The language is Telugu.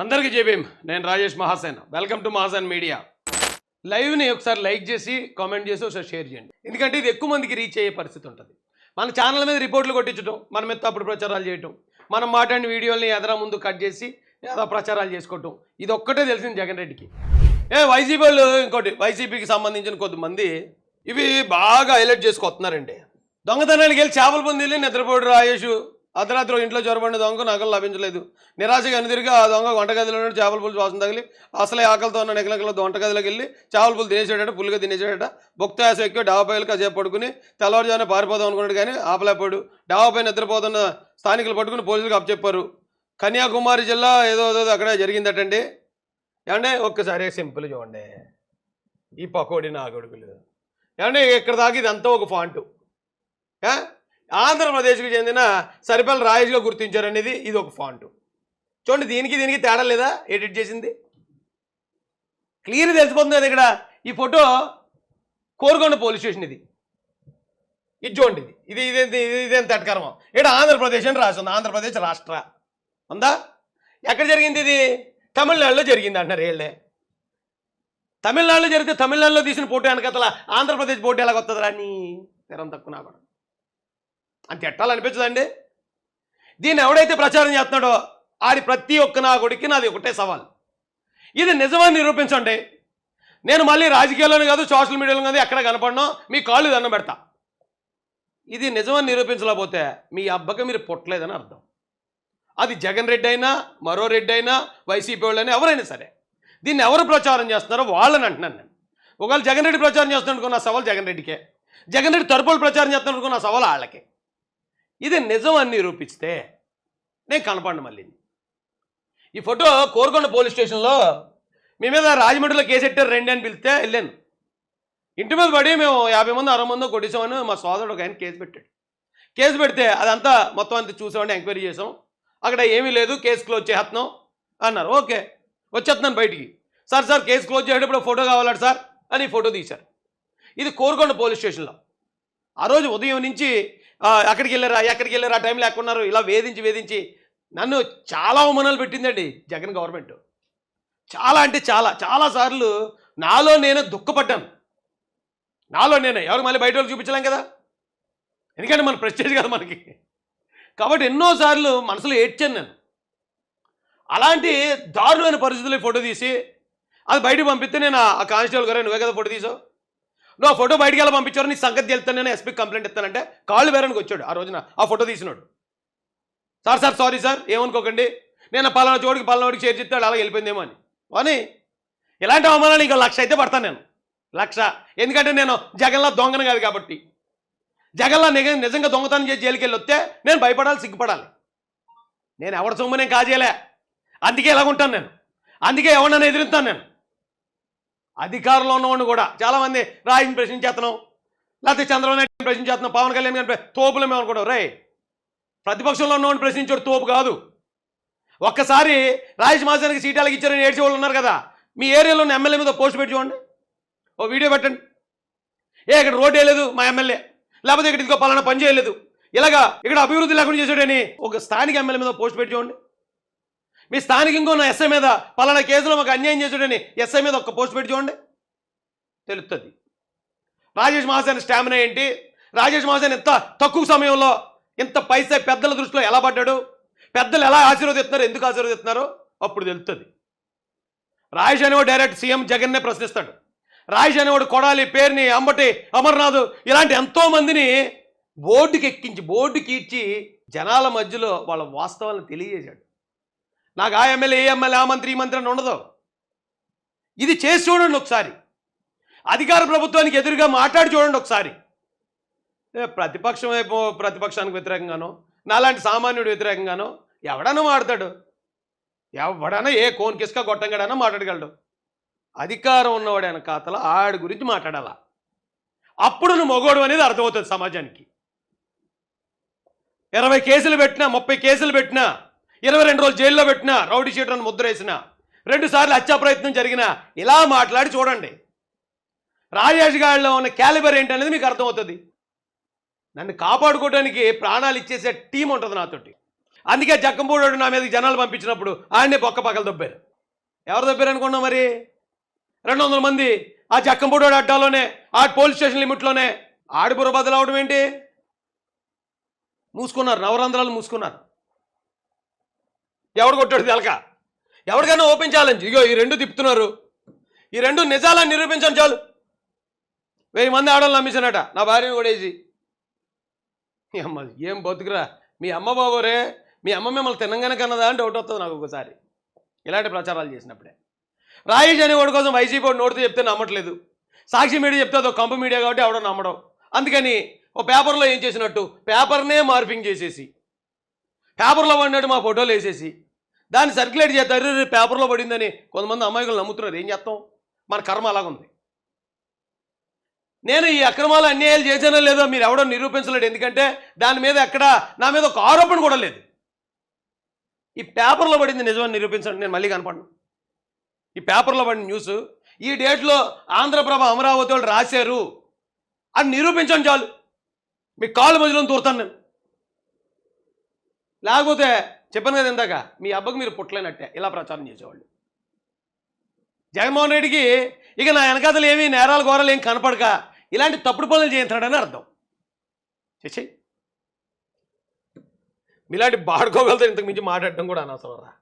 అందరికీ జేబీఎం నేను Rajesh Mahasen. Welcome to Mahasen media. లైవ్ని ఒకసారి లైక్ చేసి కామెంట్ చేసి ఒకసారి షేర్ చేయండి. ఎందుకంటే ఇది ఎక్కువ మందికి రీచ్ అయ్యే పరిస్థితి ఉంటుంది. మన ఛానల్ మీద రిపోర్ట్లు కొట్టించడం మన మీద తప్పుడు ప్రచారాలు చేయటం మనం మాట్లాడిన వీడియోల్ని ఎదరా ముందు కట్ చేసి ఏదో ప్రచారాలు చేసుకోవటం ఇది ఒక్కటే తెలిసింది జగన్ రెడ్డికి. ఏ వైసీపీ వాళ్ళు ఇంకోటి వైసీపీకి సంబంధించిన కొద్దిమంది ఇవి బాగా హైలైట్ చేసుకొస్తున్నారండి. దొంగతనానికి వెళ్ళి చేపల పొంది వెళ్ళి నిద్రపోడు రాజేషు. అర్ధరాత్రి ఇంట్లో చొరబడిన దొంగ నగలు లభించలేదు. నిరాశగా అనుదిరిగి ఆ దొంగ వంటగదిలో నుండి చేపల పులుసు వాసన తగిలి అసలే ఆకలితో ఉన్న నికలకల వంటగదిలోకి వెళ్ళి చేపల పులు తినేసాడట పులుగా తినేసాడట భుక్తాయాస ఎక్కువ డాబాపైలు కాసేపు పడుకుని తెల్లవారుజామున పారిపోదాం అనుకున్నాడు కానీ ఆపలేపాడు డాబాపై నిద్రపోతున్న స్థానికులు పట్టుకుని పోలీసులకు అప్పచెప్పారు. కన్యాకుమారి జిల్లా ఏదో ఏదో అక్కడ జరిగిందటండి. ఏమంటే ఒక్కసారి సింపుల్ చూడండి. ఈ పకోడి నా కొడుకులు. ఏమంటే ఇక్కడ దాకా ఇదంతా ఒక ఫాంటు. ఏ? ఆంధ్రప్రదేశ్కు చెందిన సరిపల్లి గుర్తించారు అనేది ఇది ఒక ఫాంటు. చూడండి దీనికి దీనికి తేడా లేదా? ఎడిట్ చేసింది. క్లియర్ తెలిసిపోతుంది కదా ఇక్కడ. ఈ ఫోటో కోరుకొండ పోలీస్ స్టేషన్ ఇది. ఇది చూడండి ఇది. ఇది ఇది ఇది ఇదేం తటకర్మం ఇక్కడ ఆంధ్రప్రదేశ్ అని రాసి ఉంది. ఆంధ్రప్రదేశ్ రాష్ట్ర. ఉందా? ఎక్కడ జరిగింది ఇది? తమిళనాడులో జరిగింది అంటున్నారు వీళ్ళే. తమిళనాడులో జరిగితే తమిళనాడులో తీసిన ఫోటో వెనకతల ఆంధ్రప్రదేశ్ ఫోటో ఎలా నీ? తెరం తక్కువ కూడా అంత ఎట్టాలనిపించదండి? దీన్ని ఎవడైతే ప్రచారం చేస్తున్నాడో ఆడి ప్రతి ఒక్క నా నాది ఒకటే సవాల్. ఇది నిజమని నిరూపించండి. నేను మళ్ళీ రాజకీయాల్లోనే కాదు సోషల్ మీడియాలో కాదు ఎక్కడ కనపడను మీ కాళ్ళు దండం పెడతా. ఇది నిజమని నిరూపించలేకపోతే మీ అబ్బకి మీరు పుట్టలేదని అర్థం. అది జగన్ రెడ్డి అయినా మరో రెడ్డి అయినా వైసీపీ వాళ్ళైనా ఎవరైనా సరే. దీన్ని ఎవరు ప్రచారం చేస్తున్నారో వాళ్ళని అంటున్నాను నేను. ఒకవేళ జగన్ రెడ్డి ప్రచారం చేస్తున్నాడు నా సవాల్ జగన్ రెడ్డికే. జగన్ రెడ్డి తరపులు ప్రచారం చేస్తున్నాడు నా సవాల్ వాళ్ళకే. ఇది నిజం అని నిరూపిస్తే నేను కనపడండి మళ్ళీ. ఈ ఫోటో కోరుకొండ పోలీస్ స్టేషన్లో మీ మీద రాజమండ్రిలో కేసు ఎట్టారు రండి అని పిలిస్తే వెళ్ళాను. ఇంటి మీద పడి మేము యాభై మంది అరవై మందో కొట్టేసామని మా సోదరుడు ఒక ఆయన కేసు పెట్టాడు. కేసు పెడితే అదంతా మొత్తం అంతా చూసామని ఎంక్వైరీ చేసాం. అక్కడ ఏమీ లేదు కేసు క్లోజ్ చేస్తున్నాం అన్నారు. ఓకే వచ్చేస్తున్నాను బయటికి. సార్ సార్ కేసు క్లోజ్ చేసేటప్పుడు ఫోటో కావాలట సార్ అని ఫోటో తీశారు. ఇది కోరుకొండ పోలీస్ స్టేషన్లో. ఆ రోజు ఉదయం నుంచి అక్కడికి ఎక్కడికి వెళ్ళారా ఎక్కడికి వెళ్ళారా? ఆ టైం లేకున్నారు. ఇలా వేధించి వేధించి నన్ను చాలా అవమానాలు పెట్టిందండి జగన్ గవర్నమెంట్. చాలా అంటే చాలా చాలాసార్లు నాలో నేను దుఃఖపడ్డాను. నాలో నేను. ఎవరికి మళ్ళీ బయట వాళ్ళు చూపించలేం కదా? ఎందుకంటే మన ప్రెస్టేజ్ కదా మనకి. కాబట్టి ఎన్నోసార్లు మనసులో ఏడ్చాను నేను. అలాంటి దారుణమైన పరిస్థితుల్లో ఫోటో తీసి అది బయటకు పంపిస్తే నేను ఆ- ఆ కానిస్టేబుల్ గారు నువ్వే కదా ఫోటో తీసావు? నువ్వు ఆ ఫోటో బయటికి వెళ్ళి పంపించారు నీ సంగతి తెలుస్తాను నేను ఎస్పీకి కంప్లైంట్ ఇస్తానంటే కాళ్ళు బేరానికి వచ్చాడు ఆ రోజున. ఆ ఫోటో తీసినాడు. Sir sir sorry sir. ఏమనుకోకండి. నేను పలానా చోటుకి పలానా చోటుకి షేర్ చేస్తాడు అలా వెళ్ళిపోయిందేమో అని. అని ఇలాంటి అవమానాలు ఇంకా లక్ష అయితే పడతాను నేను. లక్ష. ఎందుకంటే నేను జగన్లా దొంగను కాదు కాబట్టి. జగన్లా నిజ నిజంగా దొంగతనం చేసి జైలుకి వెళ్ళి వస్తే నేను భయపడాలి సిగ్గుపడాలి. నేను ఎవరి సొమ్ము నేను కాజేయలే. అందుకే ఎలాగుంటాను నేను. అందుకే ఎవరినైనా ఎదురుతాను నేను. అధికారంలో ఉన్నవాడిని కూడా చాలామంది రాయిని ప్రశ్నించేస్తున్నాం లేకపోతే చంద్రబాబు నాయుడు ప్రశ్నించేస్తున్నాం పవన్ కళ్యాణ్ గారిని తోపులు మేము అనుకోవడం రే ప్రతిపక్షంలో ఉన్నవాడిని ప్రశ్నించాడు తోపు కాదు. ఒక్కసారి రాజేష్ మాసానికి సీట్ ఇచ్చారని ఏడ్చే వాళ్ళు ఉన్నారు కదా. మీ ఏరియాలో ఉన్న ఎమ్మెల్యే మీద పోస్ట్ పెట్టి చూడండి. ఓ వీడియో పెట్టండి. ఏ ఇక్కడ రోడ్ వేయలేదు మా ఎమ్మెల్యే. లేకపోతే ఇక్కడ ఇదిగో పలానా పని చేయలేదు. ఇలాగా ఇక్కడ అభివృద్ధి లేకుండా చేశాడని ఒక స్థానిక ఎమ్మెల్యే మీద పోస్ట్ పెట్టి చూడండి. మీ స్థానిక ఇంకో నా ఎస్ఐ మీద పలానా కేసులో మాకు అన్యాయం చేసాడని ఎస్ఐ మీద ఒక పోస్ట్ పెట్టి చూడండి. తెలుస్తుంది రాజేష్ మహాసేన స్టామినా ఏంటి? రాజేష్ మహాసేన ఎంత తక్కువ సమయంలో ఇంత పైసా పెద్దల దృష్టిలో ఎలా పడ్డాడు? పెద్దలు ఎలా ఆశీర్వదిస్తున్నారు? ఎందుకు ఆశీర్వదిస్తున్నారో? అప్పుడు తెలుస్తుంది రాజేష్ అనేవాడు డైరెక్ట్ సీఎం జగన్నే ప్రశ్నిస్తాడు. రాజేష్ అనేవాడు కొడాలి పేరుని అంబటి అమర్నాథ్ ఇలాంటి ఎంతోమందిని బోర్డుకి ఎక్కించి బోర్డుకి ఇచ్చి జనాల మధ్యలో వాళ్ళ వాస్తవాలను తెలియజేశాడు. నాకు ఆ ఎమ్మెల్యే ఏ ఎమ్మెల్యే ఆ మంత్రి ఈ మంత్రి అని ఉండదు. ఇది చేసి చూడండి ఒకసారి. అధికార ప్రభుత్వానికి ఎదురుగా మాట్లాడి చూడండి ఒకసారి. ప్రతిపక్షం వైపు ప్రతిపక్షానికి వ్యతిరేకంగానో నాలాంటి సామాన్యుడు వ్యతిరేకంగానో ఎవడన్నా మాడతాడు. ఎవడన్నా ఏ కోన్ కిస్క గొట్టంగాడన్నా మాట్లాడగలడు. అధికారం ఉన్నవాడు ఆయన ఖాతాలో ఆడి గురించి మాట్లాడాలా. అప్పుడు నువ్వు మొగోడు అనేది అర్థమవుతుంది సమాజానికి. ఇరవై కేసులు పెట్టినా ముప్పై కేసులు పెట్టినా ఇరవై రెండు రోజులు జైల్లో పెట్టిన రౌడీ షీటర్ని ముద్ర వేసిన రెండు సార్లు హత్యా ప్రయత్నం జరిగినా ఇలా మాట్లాడి చూడండి. రాజేష్ గారిలో ఉన్న క్యాలిబర్ ఏంటనేది మీకు అర్థమవుతుంది. నన్ను కాపాడుకోవడానికి ప్రాణాలు ఇచ్చేసే టీం ఉంటుంది నాతోటి. అందుకే జక్కంపూడోడు నా మీద జనాలు పంపించినప్పుడు ఆయన్ని బొక్క పక్కలు దొబ్బారు. ఎవరు దొబ్బారు అనుకున్నాం మరి? రెండు వందల మంది ఆ జక్కంపూడోడు అడ్డాలోనే ఆ పోలీస్ స్టేషన్ లిమిట్లోనే ఆడిపుర బదులు అవడం ఏంటి? మూసుకున్నారు నవరంధ్రాలు మూసుకున్నారు. ఎవడు కొట్టాడు తెలక? ఎవరికైనా ఓపెన్ ఛాలెంజ్. ఇగో ఈ రెండు తిప్పుతున్నారు. ఈ రెండు నిజాలను నిరూపించండి చాలు. వెయ్యి మంది ఆడవాళ్ళు నమ్మించానట. నా భార్యను కూడా మీ అమ్మ ఏం బతుకురా? మీ అమ్మ బాబోరే. మీ అమ్మ మిమ్మల్ని తినంగానే కన్నదా అని డౌట్ వస్తుంది నాకు ఒకసారి. ఇలాంటి ప్రచారాలు చేసినప్పుడే. రాయేష్ అనేవాడి కోసం వైసీపీ వాడు నోటితో చెప్తే నమ్మట్లేదు. సాక్షి మీడియా చెప్తే అదో కంప మీడియా కాబట్టి ఎవడో నమ్మడం. అందుకని ఓ పేపర్లో ఏం చేసినట్టు? పేపర్నే మార్పింగ్ చేసేసి. పేపర్లో పడినట్టు మా ఫోటోలు వేసేసి. దాన్ని సర్క్యులేట్ చేస్తారు పేపర్లో పడిందని కొంతమంది అమ్మాయిలు నమ్ముతున్నారు. ఏం చేస్తాం? మన కర్మ అలాగుంది. నేను ఈ అక్రమాలు అన్యాయాలు చేశానో లేదో మీరు ఎవడో నిరూపించలేడు. ఎందుకంటే దాని మీద ఎక్కడ నా మీద ఒక ఆరోపణ కూడా లేదు. ఈ పేపర్లో పడింది నిజమని నిరూపించండి. నేను మళ్ళీ కనపడను. ఈ పేపర్లో పడిన న్యూస్ ఈ డేట్లో ఆంధ్రప్రభ అమరావతి వాళ్ళు రాశారు. అని నిరూపించండి చాలు. మీ కాళ్ళు మధ్యలో దూరుతాను నేను. లేకపోతే చెప్పాను కదా ఇందాక మీ అబ్బకి మీరు పుట్టలేనట్టే. ఇలా ప్రచారం చేసేవాళ్ళు. జగన్మోహన్ రెడ్డికి ఇక నా వెనకాతలు ఏమీ నేరాలు ఘోరాలు ఏం కనపడక ఇలాంటి తప్పుడు పనులు చేయించాడని అర్థం. చేసి మీలాంటి బాడుకోగలతో ఇంతకు మించి మాట్లాడటం కూడా అనవసరం రా.